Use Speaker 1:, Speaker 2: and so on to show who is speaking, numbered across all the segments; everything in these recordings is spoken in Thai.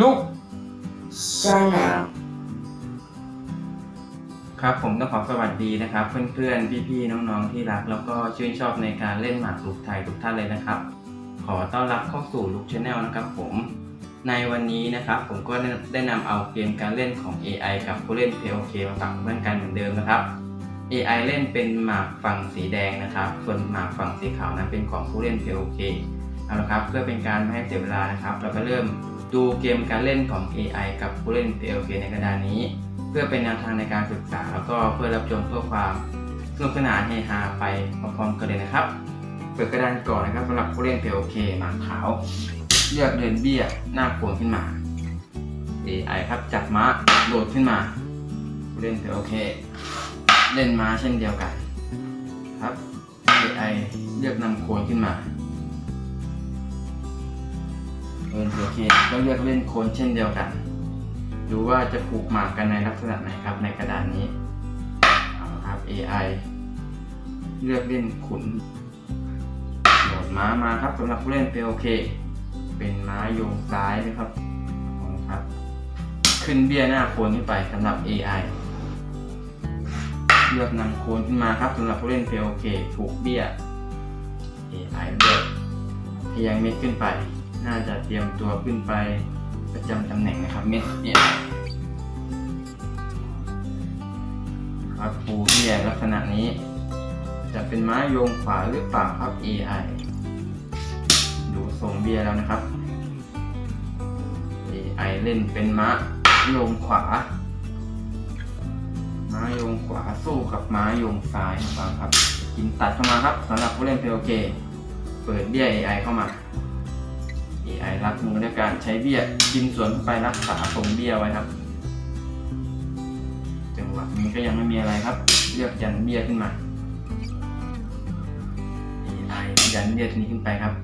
Speaker 1: ลุก
Speaker 2: Channel
Speaker 1: ครับผมต้องขอสวัสดีนะครับ เพื่อนๆ พี่ๆ น้องๆ ที่รัก แล้วก็ชื่นชอบในการเล่นหมากรุกไทยทุกท่านเลยนะครับ ขอต้อนรับเข้าสู่ลุกชาแนลนะครับผมในวันนี้นะครับผมก็ได้นำเอาเกมการเล่นของ AI กับผู้เล่น POK มาฝากเพื่อนกันเหมือนเดิมนะครับ AI เล่นเป็นหมากฝั่งสีแดงนะครับ ส่วนหมากฝั่งสีขาวนั้นเป็นของผู้เล่น POK เอาละครับ เพื่อเป็นการไม่ให้เสียเวลานะครับ เราก็เริ่ม ดูเกมการเล่นของ AI กับผู้เล่น POK ในกระดานนี้ เพื่อเป็นแนวทางในการศึกษา แล้วก็เพื่อรับชมเพื่อความสนุกสนานเฮฮาไปพร้อมๆกันเลยนะครับ เปิดกระดานก่อนนะครับสำหรับผู้เล่น POK หมากขาว เลือกเดินเบี้ยหน้าโขนขึ้นมา AI ครับจับม้าโดดขึ้นมาผู้เล่น POK เล่นม้าเช่นเดียวกัน ครับ AI เลือกนำโคนขึ้นมา เล่น POK ก็เลือกเล่นโคนเช่นเดียวกัน ดูว่าจะผูกหมากกันในลักษณะไหนครับในกระดานนี้เอาครับ AI เลือกเล่นขุนโหลดม้ามาครับสำหรับผู้เล่น POK เค เป็นม้าโยงซ้ายนะครับเอาครับ ขึ้นเบี้ยหน้าโคนขึ้นไปสำหรับ AI เลือกนำโคนขึ้นมาครับสำหรับผู้เล่น POK ผูกเบี้ย AI เลือกทะแยงเม็ดขึ้นไป น่าจะเตรียมตัวขึ้นไปประจำตำแหน่งนะครับเม็ดเนี่ยครับปูเบี้ยลักษณะนี้ จะเป็นม้าโยงขวาหรือเปล่าครับ AI ดูทรงเบียแล้วนะครับ AI เล่นเป็นม้าโยงขวา ม้าโยงขวาสู้กับม้าโยงซ้ายนะครับกินตัดเข้ามาครับสำหรับผู้เล่น POK เปิดเบี้ย AI เข้ามา AI รับมือด้วยการใช้เบี้ยกินสวนเข้าไปรักษาทรงเบี้ยไว้ครับ จังหวะนี้ก็ยังไม่มีอะไรครับ เลือกยันเบี้ยขึ้นมา AI ยันเบี้ยตัวนี้ขึ้นไปครับ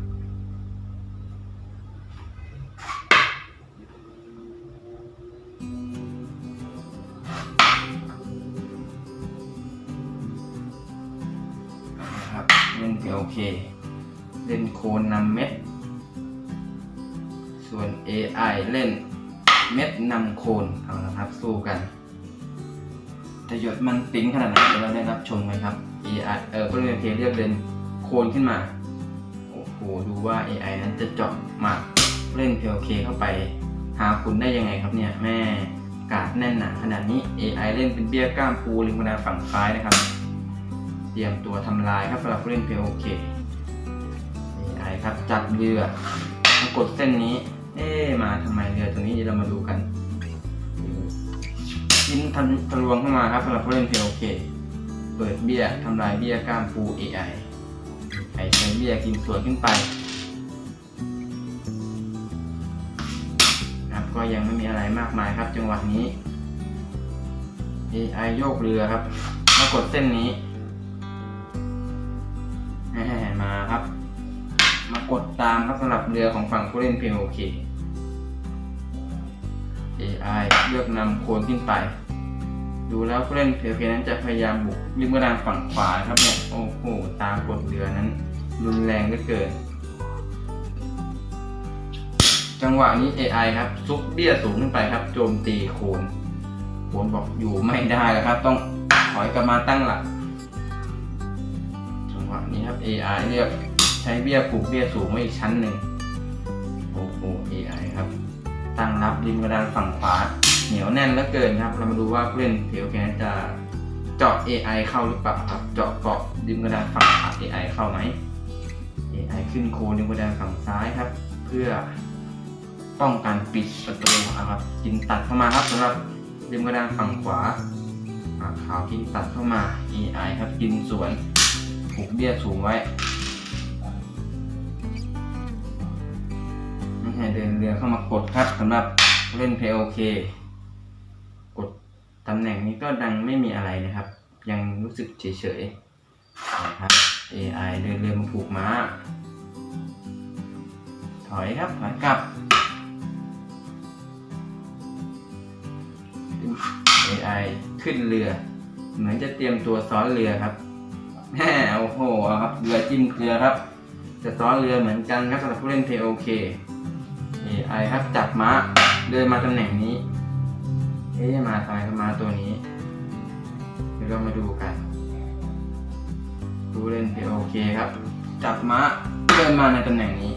Speaker 1: นะครับเล่นโอเค เล่นโคนนำเม็ด AI เล่นเม็ดนำโคนเอาละครับ สู้กันจะหยดมันติ้งขนาดไหนเดี๋ยวเราได้รับชมกันครับ AI เออผู้เล่นเพเลือกเล่นโคนขึ้นมา โอ้โห ดูว่า AI นั้นจะเจาะหมากเล่น PLK เคเข้าไป หาคุณได้ยังไงครับเนี่ยแม่กาดแน่นหนาขนาดนี้ AI เล่นเป็นเบี้ยก้ามปูริมกระดาฝั่งซ้ายนะครับ เตรียมตัวทำลายครับสำหรับผู้เล่น POK AI ครับจับเรือ กดเส้นนี้ เอ๊มาทำไมเรือตัวนี้เดี๋ยวเรามาดูกันกินทะทะลวงเข้ามาครับสำหรับผู้เล่น POK เค เปิดเบี้ยทำลายเบี้ยกล้ามปู AI ไอใช้เบี้ยกินสวนขึ้นไปครับก็ยังไม่มีอะไรมากมายครับจังหวะนี้ AI โยกเรือครับมากดเส้นนี้ ตามครับสำหรับเรือของฝั่งผู้เล่น POK AI เลือกนำโคนขึ้นไป ดูแล้วผู้เล่น POK นั้นจะพยายามบุกริมกระดานฝั่งขวาครับเนี่ย โอ้โห ตามกดเรือนั้น รุนแรงเหลือเกิน จังหวะนี้ AI ครับ ซุกเบี้ยสูงขึ้นไปครับ โจมตีโคนโคนบอกอยู่ไม่ได้แล้วครับ ต้องถอยกลับมาตั้งหลัก จังหวะนี้ครับ AI เลือก ใช้เบี้ยปลูกเบี้ยสูงไว้อีกชั้นหนึ่งโอ้โห AI ครับ ตั้งรับริมกระดานฝั่งขวา เหนียวแน่นเหลือเกินครับ เรามาดูว่าผู้เล่นเพลแกจะเจาะ AI เข้าหรือเปล่าครับ เจาะเกาะริมกระดานฝั่งขวา AI เข้าไหม AI ขึ้นโคริมกระดานฝั่งซ้ายครับ เพื่อป้องกันปิดประตูนะครับ กินตัดเข้ามาครับสำหรับริมกระดานฝั่งขวาอ่าขาวกินตัดเข้ามา AI ครับกินสวนผูกเบี้ยสูงไว้ เดินเรือเข้ามากดครับสำหรับผู้เล่น POK กดตำแหน่งนี้ก็ดังไม่มีอะไรนะครับ ยังรู้สึกเฉยๆนะครับ AI เดินเรือมาผูกม้า ถอยครับถอยกลับ AI ขึ้นเรือ เหมือนจะเตรียมตัวซ้อนเรือครับแหมโอ้โหครับเรือจิ้มเกลือครับ จะซ้อนเรือเหมือนกันครับสำหรับผู้เล่น POK AI ค ไอ้ครับจับม้าเดินมาตำแหน่งนี้ เอ๊ะมาทำไมก็มาตัวนี้ เดี๋ยวเรามาดูกัน ดูเล่นเพโอเคครับ จับม้าเดินมาในตำแหน่งนี้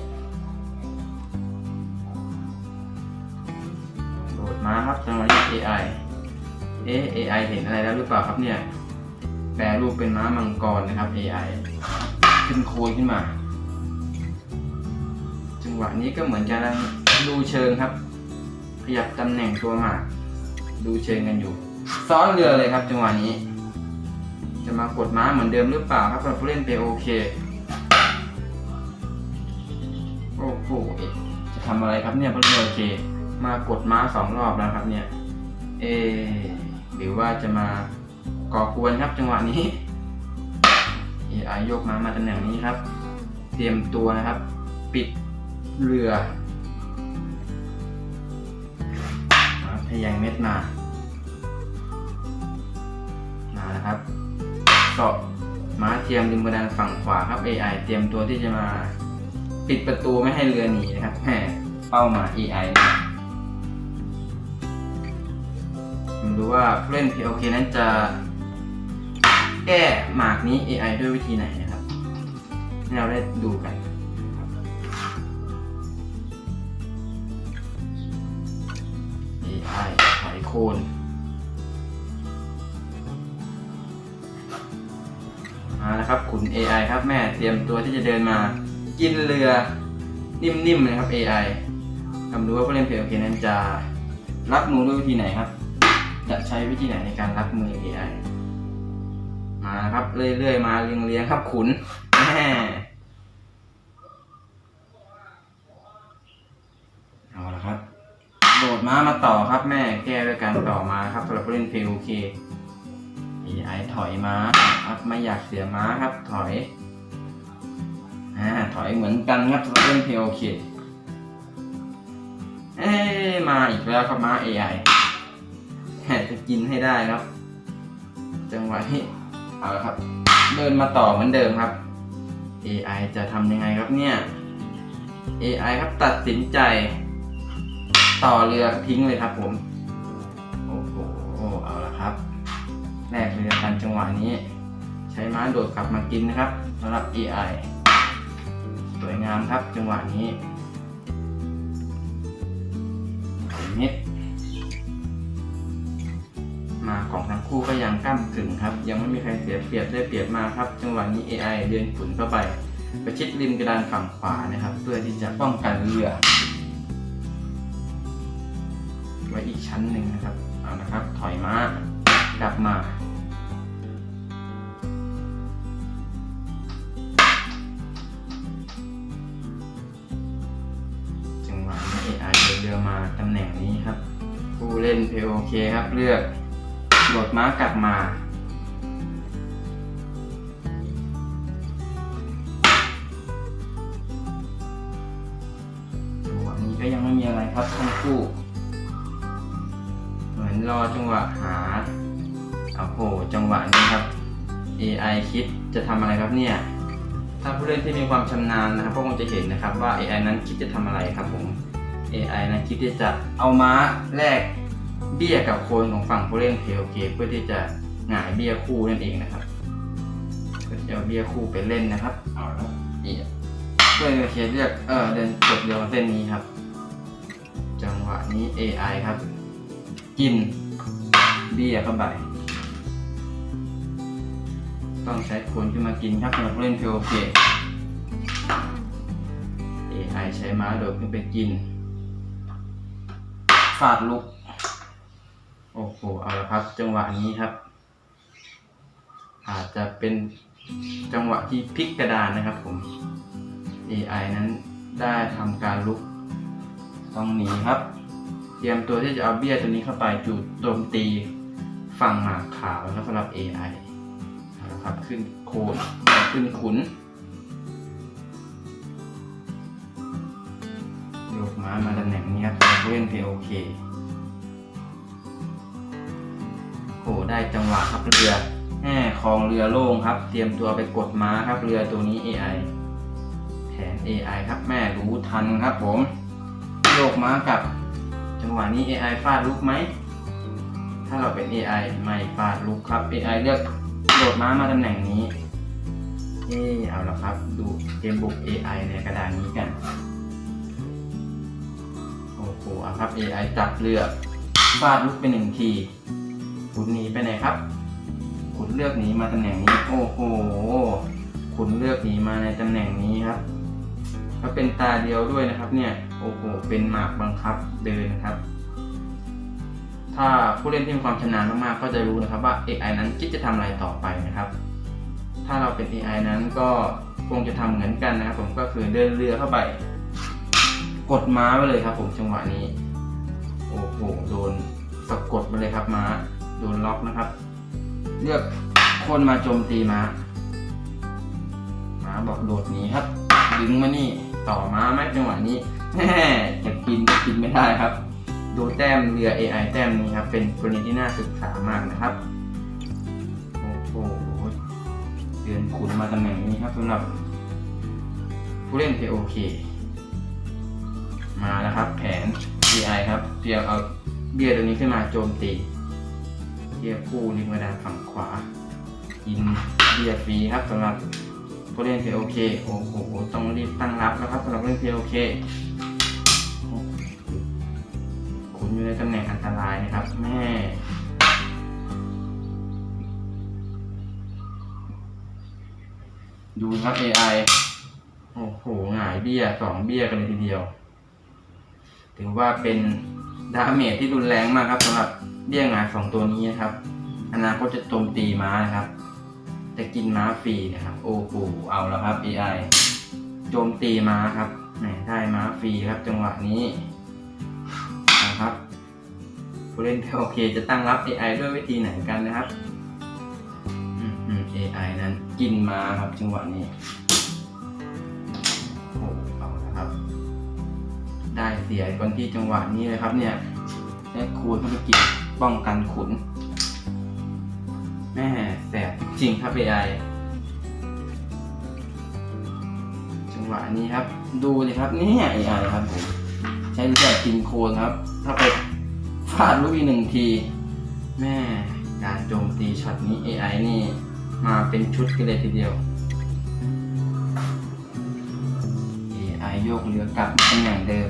Speaker 1: โหลดม้าครับจังหวะนี้ AI เอ๊ะ AI เห็นอะไรแล้วหรือเปล่าครับเนี่ย แปลรูปเป็นม้ามังกรนะครับ AI ขึ้นโคนขึ้นมา จังหวะนี้ก็เหมือนจะดูเชิงครับ ขยับตำแหน่งตัวหมากดูเชิงกันอยู่ ซ้อนเรือเลยครับจังหวะนี้ จะมากดม้าเหมือนเดิมหรือเปล่าครับสำหรับผู้เล่นเปโอเคโอ้โหจะทำอะไรครับเนี่ยผู้เล่นโอเค มากดม้าสองรอบแล้วครับเนี่ย เอหรือว่าจะมาก่อกวนครับจังหวะนี้ AI ยกม้ามาตำแหน่งนี้ครับ เตรียมตัวนะครับ ปิด เรือครับทะแยงเม็ดมามาแล้วครับเกาะม้าเทียมริมกระดานฝั่งขวาครับ AI เตรียมตัวที่จะมา ปิดประตูไม่ให้เรือหนีนะครับแหมเป้าหมาย AI นะผมดูว่าผู้เล่น POK นั้นจะ แก้หมากนี้ AI ด้วยวิธีไหนนะครับ ให้เราได้ดูกัน คนมาแล้วครับขุน AI ครับแม่เตรียมตัวที่จะเดินมา กินเรือนิ่มๆนะครับ AI ทำดูว่าผู้เล่นเพลโอเคนั้นจะรับมือด้วยวิธีไหนครับ จะใช้วิธีไหนในการรับมือ AI มาครับเรื่อยๆ มาเรียงๆครับขุนแม่เอาละครับ โดด ม้ามาต่อครับแม่แก้ด้วยการต่อมาครับสำหรับผู้เล่นเพลโอเค AI ถอยม้าครับไม่อยากเสียม้าครับถอยอ่าถอยเหมือนกันครับสำหรับเล่นเพลโอเคเอ้มาอีกแล้วครับม้า AI แหมจะกินให้ได้ครับ จังหวะที่เอาละครับ เดินมาต่อเหมือนเดิมครับ AI จะทำยังไงครับเนี่ย AI ครับตัดสินใจ ต่อเรือทิ้งเลยครับผมโอ้โหเอาละครับแรกเรือกันจังหวะนี้ ใช้ม้าโดดกลับมากินนะครับสำหรับ AI สวยงามครับจังหวะนี้นิดมาของทั้งคู่ก็ยังก้ากึ่งครับ ยังไม่มีใครเสียเปรียบได้เปรียบมาครับ จังหวะนี้ AI เดินขุนเข้าไป ประชิดริมกระดานฝั่งขวานะครับ เพื่อที่จะป้องกันเรือ ว้อีกชั้นหนึ่งนะครับ เอานะครับ ถอยม้ากลับมา จังหวะนี้ AI เดินเรือมาตำแหน่งนี้ครับ ผู้เล่น POK คครับ เลือกโดดม้ากลับมาจังหวะนี้ก็ยังไม่มีอะไรครับทั้งคู่ รอจังหวะหาโอ้โหจังหวะนี้ครับ AI คิดจะทำอะไรครับเนี่ย ถ้าผู้เล่นที่มีความชำนาญนะครับก็คงจะเห็นนะครับว่า AI นั้นคิดจะทำอะไรครับผม AI นั้นคิดที่จะเอาม้าแลกเบี้ยกับโคนของฝั่งผู้เล่น POK เพื่อที่จะหงายเบี้ยคู่นั่นเองนะครับเพื่อจะเอาเบี้ยคู่ไปเล่นนะครับเอาละนี่เพื่อนเขียนเลือกเออเดินกดเรือมาเส้นนี้ครับ จังหวะนี้ AI ครับ กินเบี้ยเข้าไป ต้องใช้คนขึ้นมากินครับสำหรับผู้เล่น POK AI ใช้ม้าโดดขึ้นไปกิน ฟาดลุก โอ้โห เอาละครับ จังหวะนี้ครับ อาจจะเป็นจังหวะที่พลิกกระดานนะครับผม AI นั้นได้ทำการลุก ต้องหนีครับ เตรียมตัวที่จะเอาเบี้ยตัวนี้เข้าไปจุดโจมตีฝั่งหมากขาวนะครับสำหรับ AI เอาละครับขึ้นโคนขึ้นขุนยกม้ามาตำแหน่งนี้ครับเล่น POK โอ้ได้จังหวะครับเรือแห่คลองเรือโล่งครับ เตรียมตัวไปกดม้าครับเรือตัวนี้ AI แผน AI ครับแม่รู้ทันครับผมโยกม้ากับ จังหวะนี้ AI ฟาดลุกไหม ถ้าเราเป็น AI ไม่ฟาดลุกครับ AI เลือกโดดม้ามาตำแหน่งนี้ เออเอาละครับ ดูเกมบุก AI ในกระดานนี้กัน โอ้โหเอาครับ AI จับเลือกฟาดลุกไปหนึ่งทีคุณหนีไปไหนครับคุณเลือกหนีมาตำแหน่งนี้ โอ้โหคุณเลือกหนีมาในตำแหน่งนี้ครับก็เป็นตาเดียวด้วยนะครับเนี่ย โอ้โห เป็นหมากบังคับเดินนะครับ ถ้าผู้เล่นที่มีความชำนาญมากๆ ก็จะรู้นะครับว่า AI นั้นคิดจะทำอะไรต่อไปนะครับ ถ้าเราเป็น AI นั้นก็คงจะทำเหมือนกันนะครับผมก็คือเดินเรือเข้าไป กดม้าไปเลยครับ ผมจังหวะนี้ โอ้โห โดนสะกดไปเลยครับม้า โดนล็อกนะครับ เลือกคนมาโจมตีม้า ม้าบอกโดดหนีครับ ดึงมานี่ ต่อม้าไหมจังหวะนี้ แม่จะกินกินไม่ได้ครับ ดูแต้มเรือ AI แต้มนี้ครับ เป็นกรณีที่น่าศึกษามากนะครับ โอ้โหเดือนขุนมาตำแหน่งนี้ครับสำหรับ ผู้เล่น KOK มาแล้วครับ แผน AI ครับ เตรียมเอาเบียร์ตัวนี้ขึ้นมาโจมตีเบียร์คู่ริมกระดานฝั่งขวากินเบียร์ฟรีครับสำหรับผู้เล่น KOK โอ้โห ต้องรีบตั้งรับนะครับสำหรับผู้เล่น KOK อยู่ในตำแหน่งอันตรายนะครับ แม่ ดูครับ AI โอ้โหหงายเบี้ยสองเบี้ยกันเลยทีเดียว ถือว่าเป็นดาเมจที่รุนแรงมากครับสำหรับเบี้ยหงายสองตัวนี้นะครับ อนาคตจะโจมตีม้านะครับ จะกินม้าฟรีนะครับ โอ้โหเอาแล้วครับ AI โจมตีม้าครับแหมได้ม้าฟรีครับจังหวะนี้ ผู้เล่นโอเค จะตั้งรับ AI ด้วยวิธีไหนกันนะครับอืมอืม AI นั้นกินมาครับจังหวะนี้โอ้โหเอาล้วครับ ได้เสียคนที่จังหวะนี้เลยครับ เนี่ยได้คูณเข้าไปกินป้องกันขุน แม่แสบจริงครับ AI จังหวะนี้ครับ ดูเลยครับเนี่ย AI ครับผมใช้แต่กินโคนครับ ถ้าไป ฟาดลูกอีกหนึ่งที แม่การโจมตีช็อตนี้ AI นี่ มาเป็นชุดกันเลยทีเดียว AI โยกเรือกลับตำแหน่งเดิม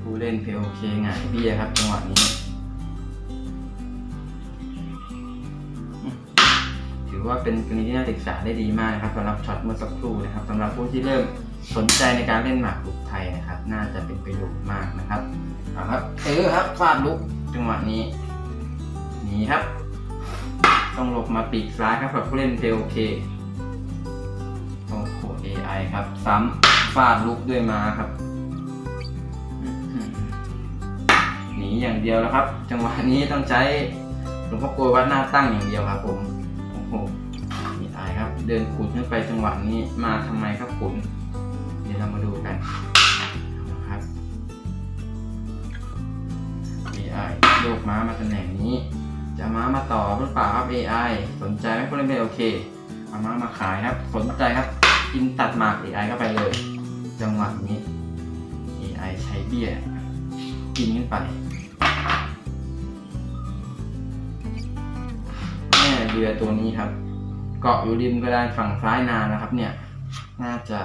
Speaker 1: ผู้เล่นเพลโอเคหงายเบี้ยครับจังหวะนี้ ถือว่าเป็นกรณีที่น่าศึกษาได้ดีมากนะครับสำหรับช็อตเมื่อสักครู่นะครับสำหรับผู้ที่เริ่ม สนใจในการเล่นหมากรุกไทยนะครับ น่าจะเป็นประโยชน์มากนะครับเอาครับเออครับฟาดลุกจังหวะนี้หนีครับ ต้องหลบมาปีกซ้ายครับสำหรับผู้เล่นเพลโอเคโอ้โห AI ครับ ซ้ำฟาดลุกด้วยมาครับหนีอย่างเดียวแล้วครับ จังหวะนี้ต้องใช้หลวงพ่อกลวยวัดหน้าตั้งอย่างเดียวครับผมโอ้โหนี่อายครับ เดินขุนขึ้นไปจังหวะนี้มาทำไมครับขุน เรามาดูกันนะครับ AI โยกม้ามาตำแหน่งนี้ จะม้ามาต่อหรือเปล่าครับ AI สนใจไหมผู้เล่นไม่โอเคเอาม้ามาขายครับ สนใจครับกินตัดหมาก AI เข้าไปเลย จังหวะนี้ AI ใช้เบี้ย กินขึ้นไปแม่เรือตัวนี้ครับ เกาะอยู่ริมกระดานฝั่งซ้ายนานนะครับเนี่ย น่าจะ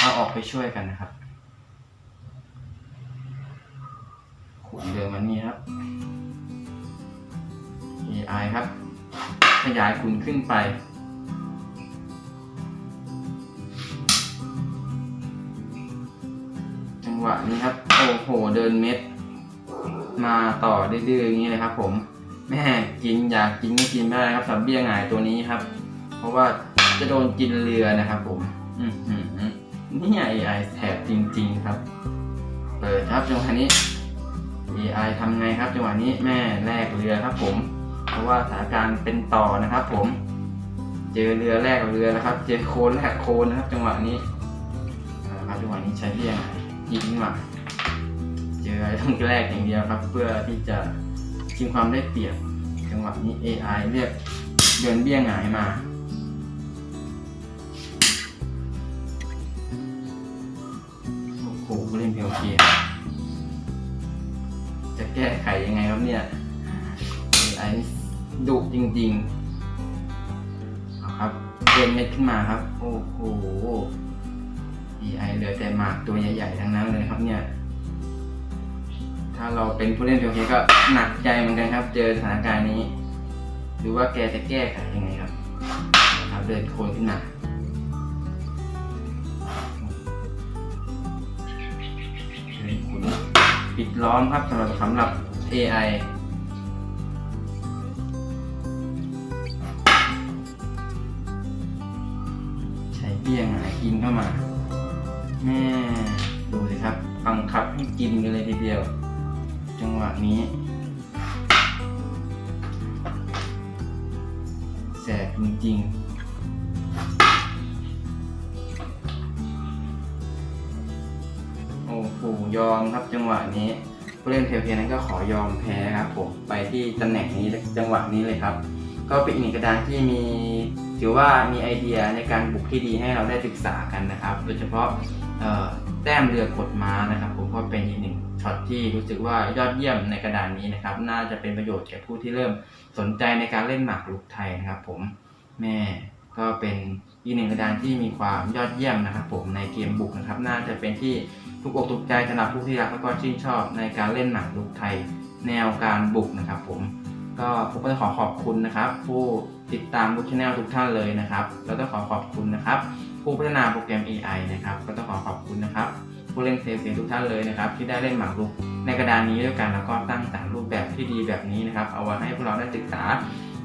Speaker 1: เอาออกไปช่วยกันนะครับขุนเดินมานี่ครับ AI ครับ ขยายขุนขึ้นไป จังหวะนี้ครับ โอ้โห เดินเม็ด มาต่อดื้อๆอย่างนี้เลยครับผม แม่กินอยากกินก็กินไม่ได้ครับสับเบี้ยหงายตัวนี้ครับ เพราะว่าจะโดนกินเรือนะครับผม อือหือ นี่ AI แถบจริง ๆ ครับ เปิดครับจังหวะนี้ AI ทำไงครับจังหวะนี้แม่แลกเรือครับผม เพราะว่าสถานการณ์เป็นต่อนะครับ ผม เจอเรือแลกเรือนะครับ เจอโคนแลกโคนนะครับ จังหวะนี้เอาละครับจังหวะนี้ใช้เบี้ยหงายยิงมาเจออะไรต้องแรกอย่างเดียวครับ เพื่อที่จะชิงความได้เปรียบจังหวะนี้ AI เรียกเดินเบี้ยงหงายมา เล่นเพียวเกียจะแก้ไขยังไงครับเนี่ย AI นี่ดุจริงๆเอาครับเกมเม็ดขึ้นมาครับ โอ้โห AI เหลือแต่หมากตัวใหญ่ๆทั้งนั้นเลยครับเนี่ย ถ้าเราเป็นผู้เล่นเพียวเกียก็หนักใจเหมือนกันครับ เจอสถานการณ์นี้ หรือว่าแกจะแก้ไขยังไงครับนะครับเดินโคลนขึ้นมา ปิดล้อมครับสำหรับสำหรับ AI ใช้เบี้ยงหากินเข้ามาแม่ดูสิครับบังคับให้กินกันเลยทีเดียว จังหวะนี้แสบจริงๆ ยอมครับจังหวะนี้ผู้เล่นเพลย์นั้นก็ขอยอมแพ้ครับผมไปที่ตำแหน่งนี้จังหวะนี้เลยครับ ก็เป็นอีกหนึ่งกระดานที่มีถือว่ามีไอเดียในการบุกที่ดีให้เราได้ศึกษากันนะครับ โดยเฉพาะแต้มเรือกดม้านะครับ ผมก็เป็นอีกหนึ่งช็อตที่รู้สึกว่ายอดเยี่ยมในกระดานนี้นะครับ น่าจะเป็นประโยชน์แก่ผู้ที่เริ่มสนใจในการเล่นหมากรุกไทยนะครับ ผมแม่ก็เป็น อีกหนึ่งกระดานที่มีความยอดเยี่ยมนะครับผมในเกมบุกนะครับ น่าจะเป็นที่ถูกอกถูกใจสำหรับผู้ที่รักแล้วก็ชื่นชอบในการเล่นหมากรุกไทยแนวการบุกนะครับผมก็ผมก็จะขอขอบคุณนะครับ ผู้ติดตามบุกชแนลทุกท่านเลยนะครับแล้วก็ขอขอบคุณนะครับ ผู้พัฒนาโปรแกรม AI นะครับ ก็ต้องขอขอบคุณนะครับ ผู้เล่นเซฟเซทุกท่านเลยนะครับ ที่ได้เล่นหมากรุกในกระดานนี้ด้วยกันแล้วก็ตั้งสรรรูปแบบที่ดีแบบนี้นะครับ เอาไว้ให้พวกเราได้ศึกษา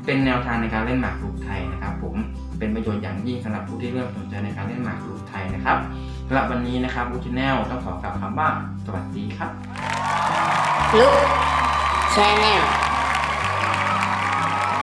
Speaker 1: เป็นแนวทางในการเล่นหมากรุกไทยนะครับ ผม เป็นประโยชน์อย่างยิ่งสำหรับผู้ที่เริ่มสนใจในการเล่นหมากรุกไทยนะครับสำหรับวันนี้นะครับบุกชแนลต้องขอกล่าวคำว่าสวัสดีครับ
Speaker 2: ลูกแชแนล